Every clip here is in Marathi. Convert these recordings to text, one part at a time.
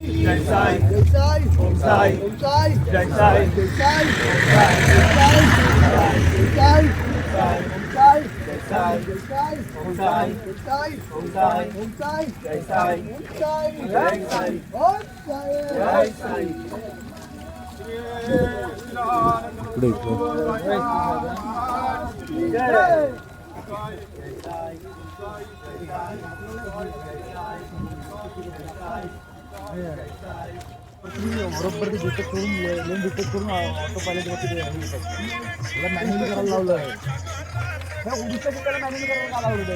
Đèn sai, đèn sai, đèn sai, đèn sai, đèn sai, đèn sai, đèn sai, đèn sai, đèn sai, đèn sai, đèn sai, đèn sai, đèn sai, đèn sai, đèn sai, đèn sai, बरोबर ते डिटेक्ट करून लेन डिटेक्ट करून ऑटो पायलटवरती त्याला करायला लावलं आहे करायला लावलं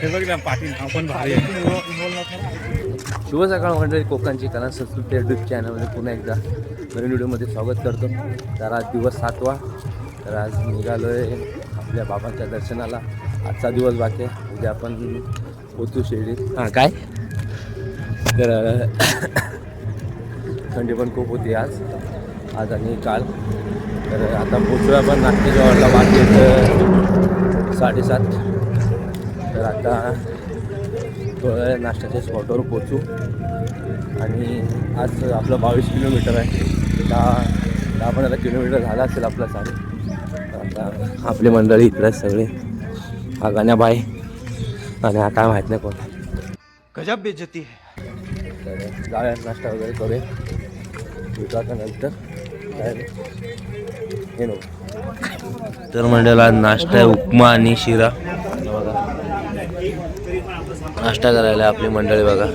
हे बघ ना पाटील आपण भारी शुभ सकाळ मंडळी कोकणची कला संस्कृती यूट्यूब चॅनलमध्ये पुन्हा एकदा नवीन व्हिडिओमध्ये स्वागत करतो. तर आज दिवस सातवा तर आज निघालो आहे आपल्या बाबांच्या दर्शनाला. आजचा दिवस बाकी आहे. उद्या आपण पोचू शिर्डीत. हां काय? तर थंडी पण खूप होती आज. आज आणि काल. तर आता पोचूया पण नाट्यजवळला बाकी आहेत साडेसात. तर आता थोड्या नाश्त्याच्या स्पॉटवर पोचू. आणि आज आपलं बावीस किलोमीटर आहे. दहा दहा पंधरा किलोमीटर झाला असेल आपला चालू. तर आता आपली मंडळी इकडे सगळे. हा गाण्याबाई आणि हा काय माहीत नाही कोण. गजब बेजती तर जाऊया नाश्ता वगैरे करूया? हे नको तर मंडळाला नाश्ता आहे उपमा आणि शिरा. बघा नाश्ता करायला आपली मंडळी बघा.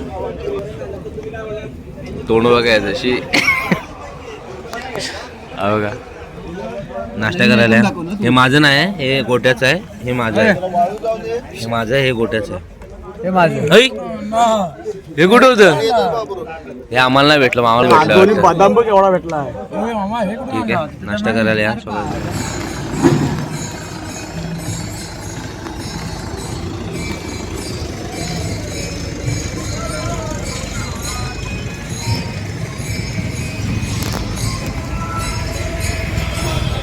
तोंड बघा जशी हा बघा. नाश्ता करायला आहे. हे माझं नाही आहे हे गोट्याचं आहे हे माझं आहे. हे माझं आहे हे गोट्याचं आहे. हे माझं! हे कुठं होतं? हे आम्हाला नाही भेटलं आम्हाला भेटलं. बदाम एवढा भेटला आहे. मामा हे ठीक आहे. नाश्ता करायला या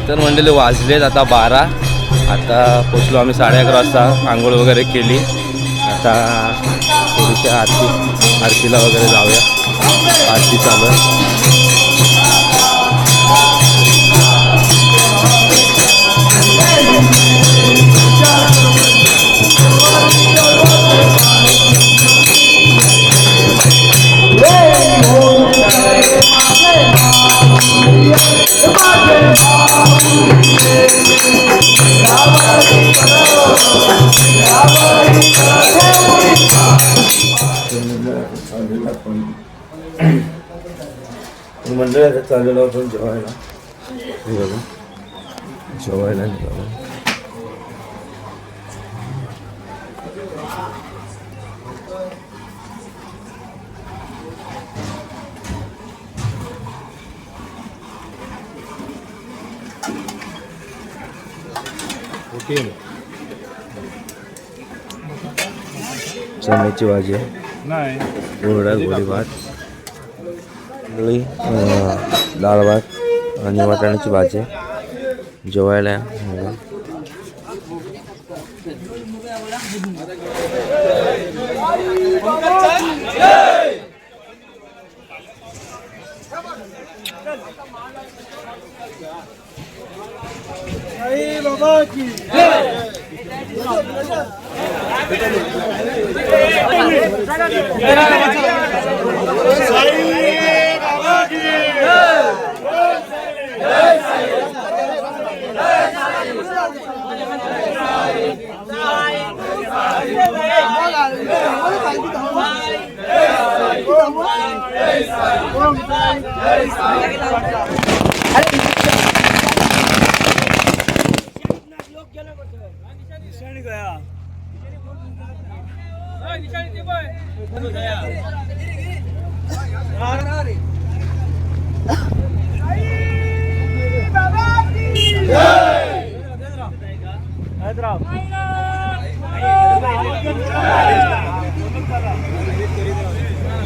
तर मंडळी वाजलेत आता बारा. आता पोचलो आम्ही साडे अकरा वाजता. आंघोळ वगैरे केली. आता थोडीशी आरती आरतीला वगैरे जाऊया. आरती चालू आहे. मंडळात चाललेलो आपण जेवायला. हे बघा. जेवायला निघालो. चण्याची भाजी आहे. नाही. कोरडा गोळी भात. पोळी अं, डाळ भात आणि वाटाण्याची भाजी जेवायला बाबा हैदराबाद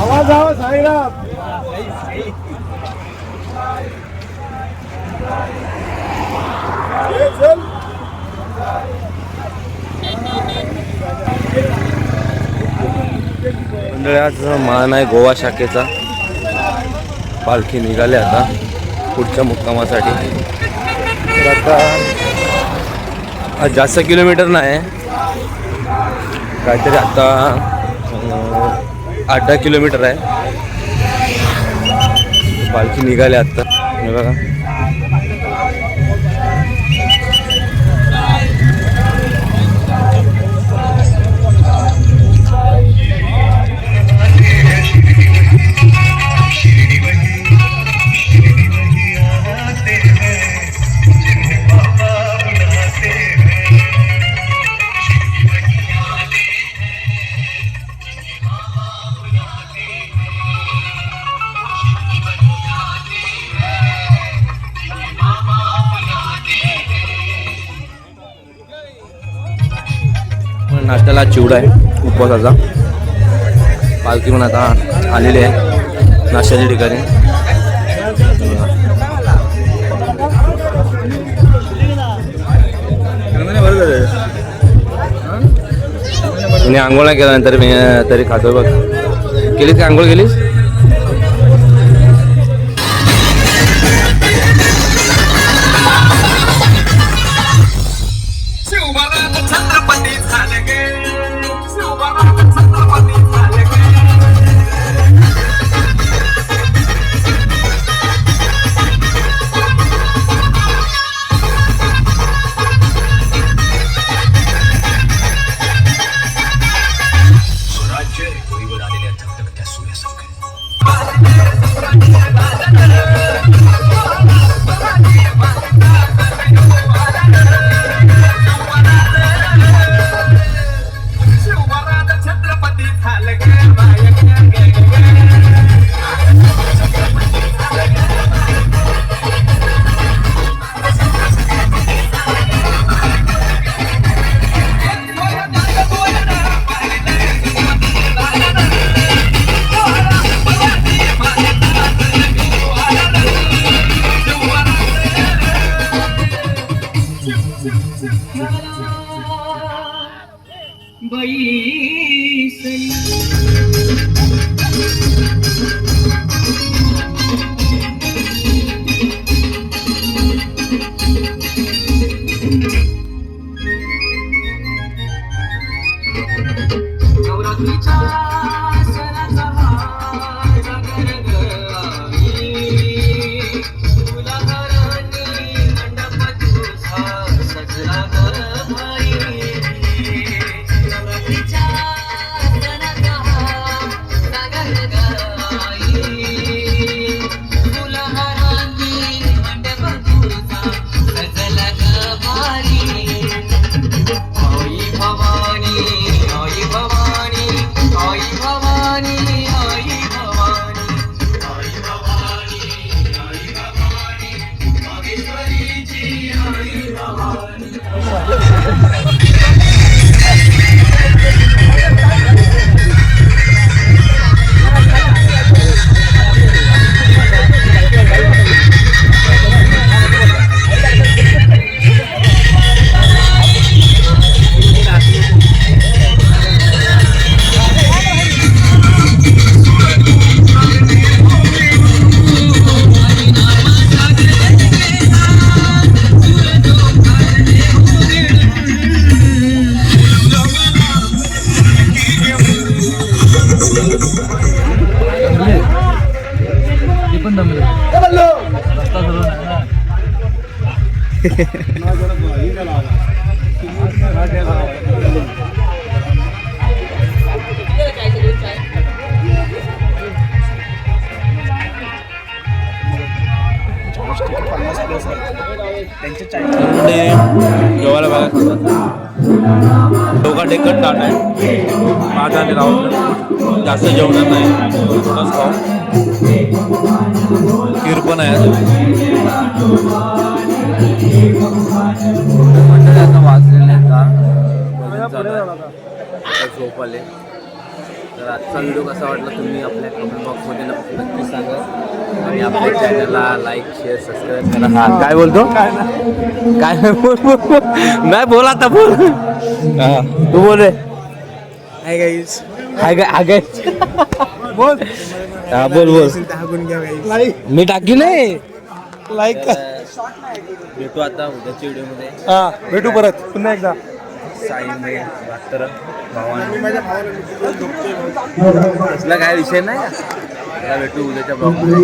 आवाज आवाज मंडळी आज मान आहे गोवा शाखेचा. पालखी निघाली आता पुढच्या मुक्कामासाठी. तर आता आज जास्त किलोमीटर नाही. काहीतरी आता आठ दहा किलोमीटर आहे. पालखी निघाली आत्ता. हे बघा. नाश्त्याला चिवडा आहे उपवासाचा. पालखी म्हणून आता आलेली आहे नाश्त्याच्या ठिकाणी. मी आंघोळ नाही केला मी तरी खातो बघ. केलीस का आंघोळ केलीस? ते पण दमले पुढे गोवाला बघा दोघा डेकट टाटा आहे माझा आणि राहुल. जास्त जेवणार नाही. थोडंच खाऊ. खीर पण आहे मंडळी आता आहेत का भजन चालू आहे. आता. झोप आले तर आजचा व्हिडिओ कसा वाटला तुम्ही आपल्या कमेंट बॉक्समध्ये नक्की सांगा. आणि आपल्या चॅनलला लाईक शेअर सबस्क्राईब करा. हा काय बोलतो? काय नाही. बोल. नाही बोल आता बोल. तू बोल रे. हाय गाईज बोल. हा बोल बोल. मी टाकी नाही. लाईक भेटू आता उद्याच्या व्हिडिओमध्ये. हा भेटू परत. पुन्हा एकदा. भावाने माझ्या भावाला असला काय विषय नाही भेटू उद्याच्या ब्लॉगमध्ये.